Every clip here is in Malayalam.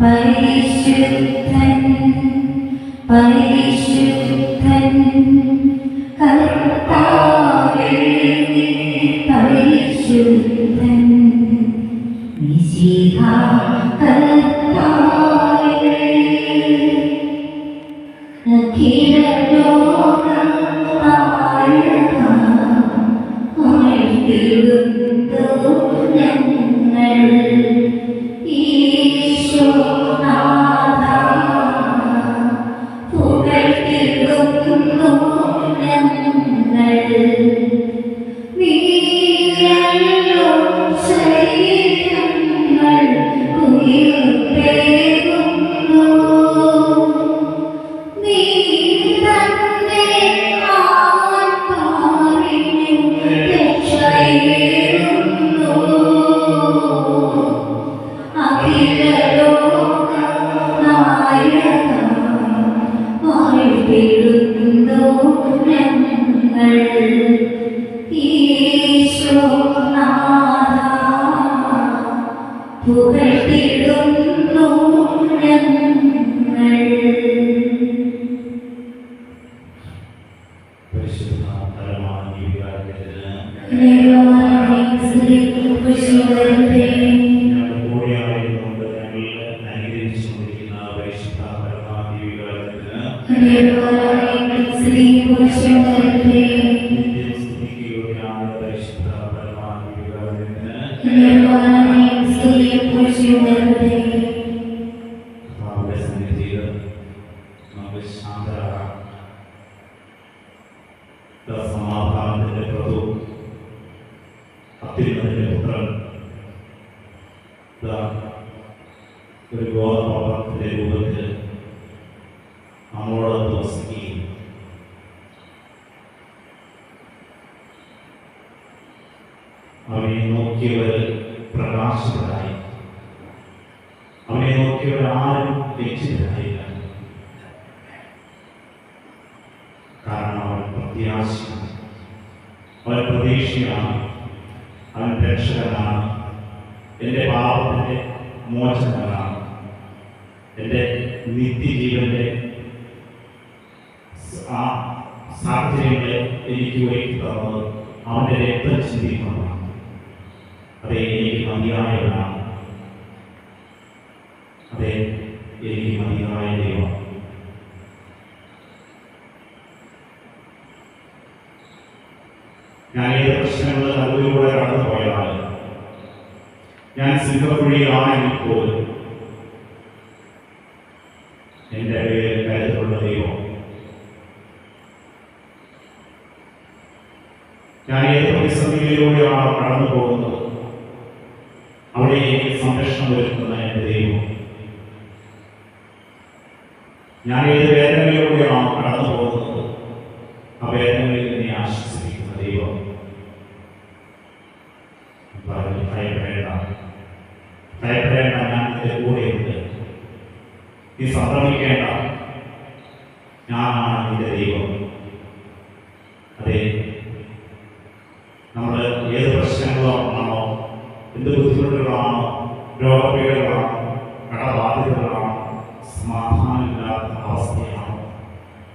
പരിശുദ്ധൻ പരിശുദ്ധൻ. വാഴ്ത്തിടുന്നു ഞങ്ങൾ. ഈശോനാഥ, പുകഴ്ത്തിടുന്നു Thank you. അവനെ നോക്കിയവർ പ്രകാശിതരായി. അവനെ നോക്കിയവർ ആരും ലക്ഷ്യത്തിലായില്ല കാരണം അവൻ പ്രത്യാശയാണ്. അവൻ പ്രതീക്ഷയാണ്. അവൻ രക്ഷകനാണ്. എന്റെ പാപത്തിന്റെ മോചനമാണ് എന്റെ നിത്യജീവന്റെ ആ സാഹചര്യങ്ങളെ എനിക്ക് ഒരുക്കി തന്നത് അവന്റെ രക്തം ചിന്തിക്കുന്നതാണ്. അതെ എനിക്ക് മതിയായവനാണ് അതെ എനിക്ക് മതിയായ ദൈവം. ഞാൻ ഏത് പ്രശ്നങ്ങൾ അതിലൂടെ കടന്നു പോയതാണ് ഞാൻ സിംഹക്കുഴിയാണെങ്കിൽ പോലും എന്റെ കരുതുള്ള ദൈവം. ഞാൻ ഏത് പ്രതിസന്ധിയിലൂടെയാണോ കടന്നു പോകുന്നത്? അവിടെ എനിക്ക് സംരക്ഷണം ഒരുക്കുന്ന എന്റെ ദൈവം. ഞാൻ ഏത് വേദനയിലൂടെയാണോ കടന്നു പോകുന്നത് ആ വേദനകളിൽ എന്നെ ആശ്വസിപ്പിക്കുന്ന ദൈവം. പറഞ്ഞു ഭയപ്പെടേണ്ട. ഭയപ്പെടേണ്ട ഞാൻ നിന്റെ കൂടെയുണ്ട് നീ സംഭ്രമിക്കേണ്ട ഞാനാണ് നിന്റെ ദൈവം.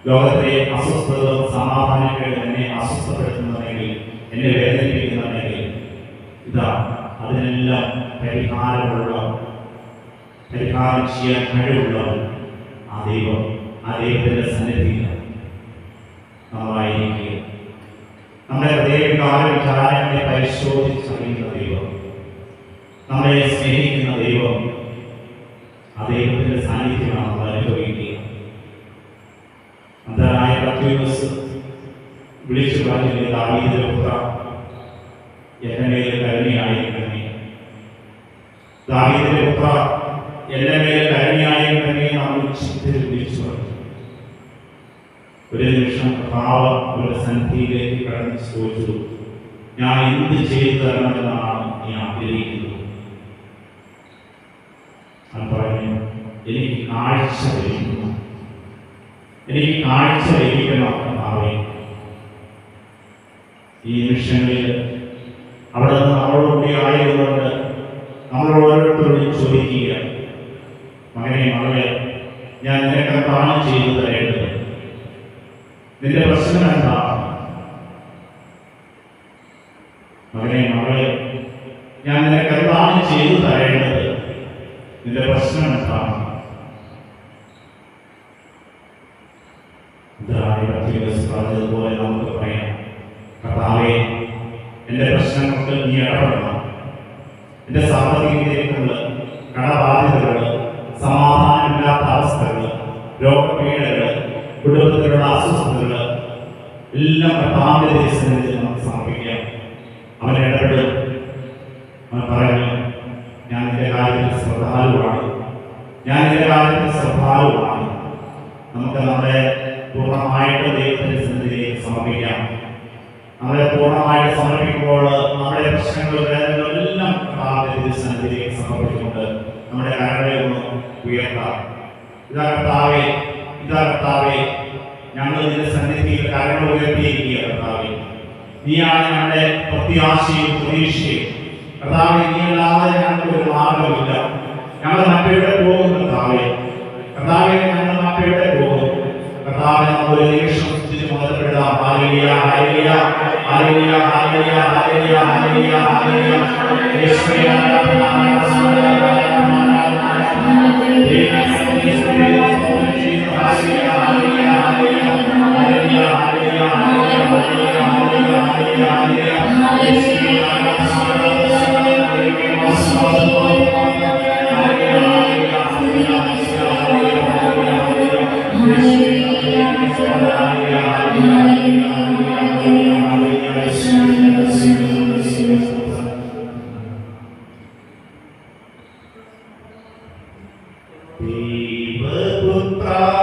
ലോകത്തെ അസ്വസ്ഥതകളും സമാധാനങ്ങളും എന്നെ അസ്വസ്ഥപ്പെടുത്തുന്നുണ്ടെങ്കിൽ എന്നെ വേദനിപ്പിക്കുന്നുണ്ടെങ്കിൽ ഇതാ അതിനെല്ലാം പരിഹാരമുള്ള പരിഹാരം ചെയ്യാൻ കഴിവുള്ളവൻ ആ ദൈവം ആ ദൈവത്തിന്റെ സന്നിധിയിൽ നമ്മളായിരിക്കുക നമ്മുടെ ഹൃദയവികാര വിചാരങ്ങളെ പരിശോധിച്ചറിയുന്ന ദൈവം നമ്മളെ സ്നേഹിക്കുന്ന ദൈവം ആ ദൈവത്തിന്റെ സാന്നിധ്യമാണ് നമ്മൾ അനുഭവിക്കുക. അന്ധനായ വിളിച്ചു പറഞ്ഞില്ലേ എന്റെ മേൽ കരുണയായിരിക്കണമേ. ദാവീദിന്റെ പുത്ര എന്റെ മേൽ കരുണയായിരിക്കണമേ നാം ഉച്ചത്തിൽ വിളിച്ചു പറഞ്ഞു. ഒരു നിമിഷം കർത്താവ് അവരുടെ സന്നിധിയിലേക്ക് കടന്ന് ചോദിച്ചു ഞാൻ എന്ത് ചെയ്തു തരണമെന്നാണ് നീ ആഗ്രഹിക്കുന്നത്? ഞാൻ പറഞ്ഞു എനിക്ക് കാഴ്ച ലഭിക്കുന്നു. എനിക്ക് കാഴ്ച ലഭിക്കണം കർത്താവേ ഈ നിമിഷങ്ങളിൽ അവിടെ നിന്ന് നമ്മളോടുകൂടി ആയതുകൊണ്ട് നമ്മൾ ഓരോരുത്തരോടും ചോദിക്കുക മകനെ മകളെ ഞാൻ നിനക്ക് എന്താണ് ചെയ്തു തരേണ്ടത് നിന്റെ പ്രശ്നം എന്താ മകനെ മകളെ ഞാൻ നിനക്ക് എന്താണ് ചെയ്തു തരേണ്ടത് നിന്റെ പ്രശ്നം എന്താണ് ഇതായി പത്രികസ് പറഞ്ഞതുപോലെ നമുക്ക് പറയാം കർത്താവെ എന്റെ പ്രശ്നങ്ങൾക്ക് നീ ഇടപെടണം എന്റെ സാമ്പത്തികതയിലുള്ള കടബാധ്യതകൾ സമാധാനമില്ലാത്ത അവസ്ഥകൾ രോഗപീഠകൾ കുടുംബത്തിലുള്ള അസ്വസ്ഥതകൾ എല്ലാം കർത്താവിന്റെ നമുക്ക് സമർപ്പിക്കാം. അവൻ ഇടപെടും. അവൻ പറയുന്നു ഞാൻ എന്റെ കാര്യത്തിൽ ശ്രദ്ധാലുവാണ്. ഞാൻ എന്റെ കാര്യത്തിൽ ശ്രദ്ധാലുവാണ്. നമുക്ക് നമ്മുടെ പൂർണമായിട്ട് ദൈവത്തിന്റെ സന്നിധിയിലേക്ക് സമർപ്പിക്കാം. നമ്മളെ പൂർണമായിട്ട് സമർപ്പിക്കുമ്പോൾ നമ്മുടെ പ്രശ്നങ്ങളും വേദനകളും എല്ലാം കർത്താവിന്റെ സന്നിധിയിലേക്ക് സമർപ്പിച്ചുകൊണ്ട് നമ്മുടെ കരങ്ങളെ ഒന്ന് ഉയർത്താം. ഇതാ കർത്താവെ ഇതാ കർത്താവെ ഞങ്ങൾ നിന്റെ സന്നിധിയിൽ കരങ്ങൾ ഉയർത്തിയിരിക്കുക കർത്താവെ. നീയാണ് ഞങ്ങളുടെ പ്രത്യാശയും പ്രതീക്ഷയും. കർത്താവെ നീയല്ലാതെ ഞങ്ങൾക്ക് ഒരു മാർഗമില്ല ഞങ്ങൾ മറ്റെവിടെ പോകും കർത്താവെ. കർത്താവെ ഞങ്ങൾ മറ്റെവിടെ പോകും കർത്താവെ നമ്മൾ ഒരു നിമിഷം സ്തുതിച്ച് മുതൽപ്പെടുത്താം ഹല്ലേലൂയ ഹല്ലേലൂയ ഹല്ലേലൂയ ഹല്ലേലൂയ ഹല്ലേലൂയ ഹാലേലിയ ഹാലേലിയ. യേശുവേ ആരാധന He will put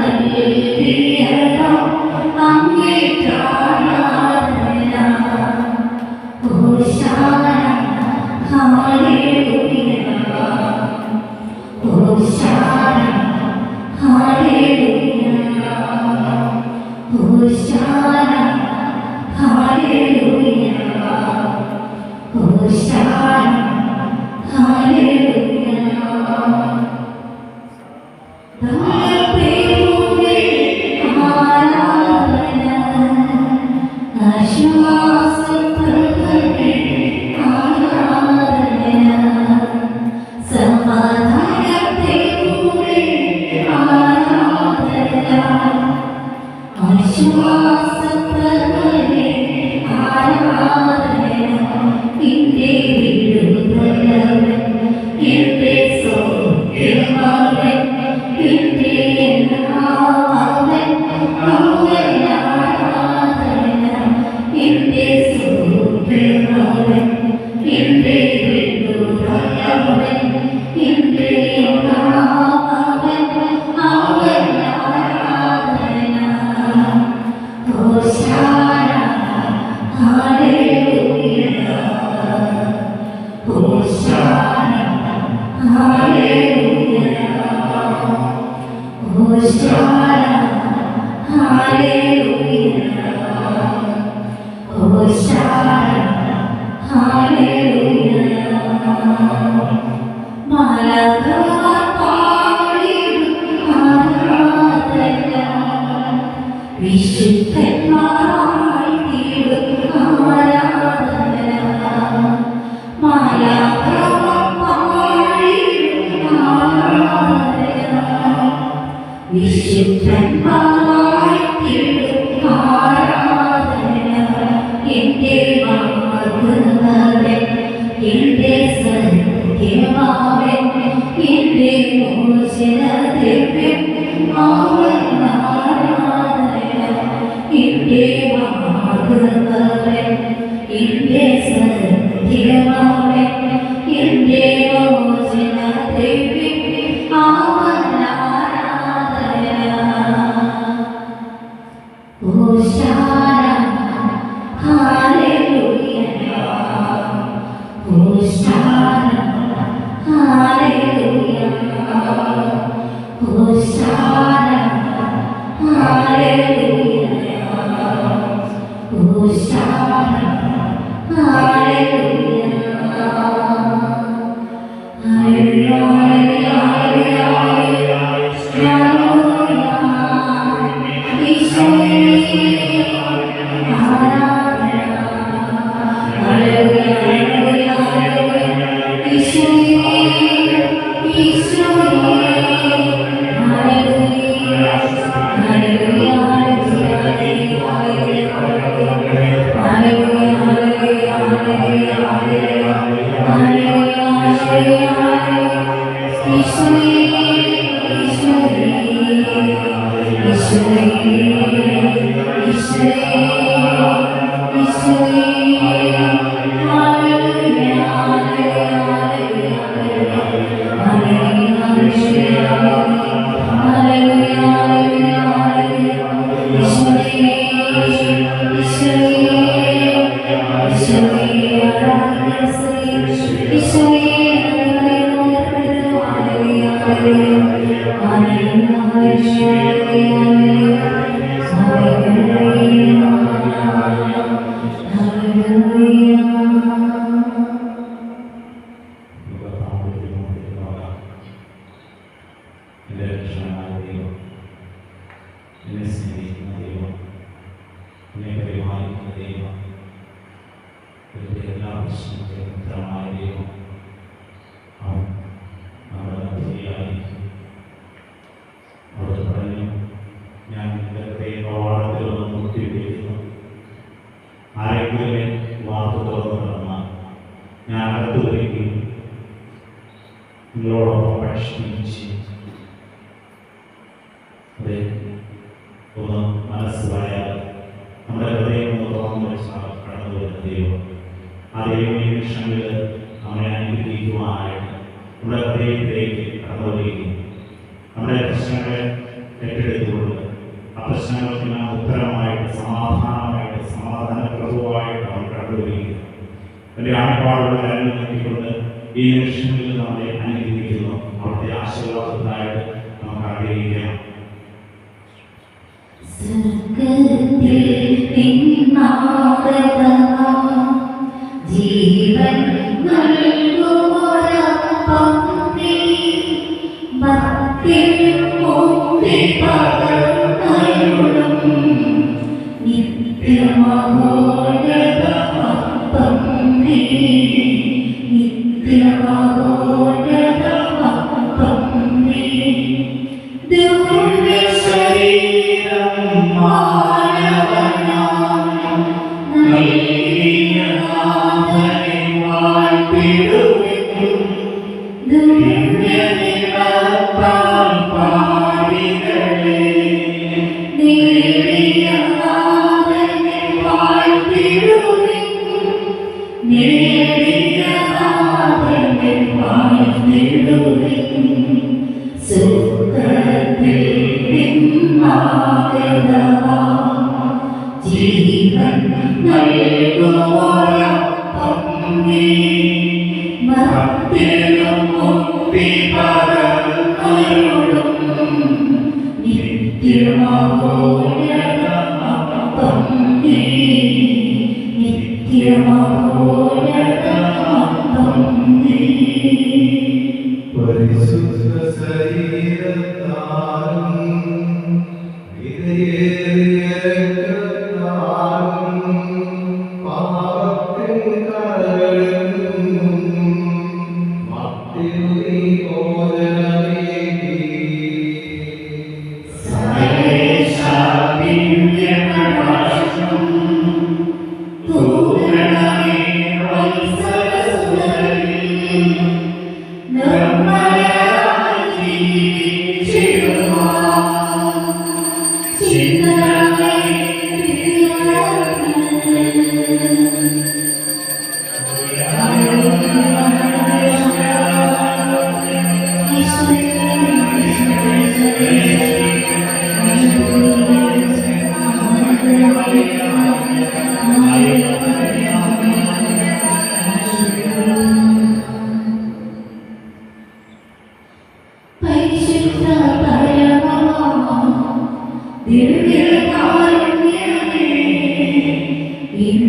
областях. Yeah. Israel. adorei-me. Lord, I speak ഈ നിമിഷങ്ങളിൽ നമ്മളെ അനുഗ്രഹിക്കുന്നു. അവിടുത്തെ ആശീർവാദത്തിനായിട്ട് നമുക്ക് ആഗ്രഹിക്കാം. സർഗത്തിൽ നിന്നാ हरे गो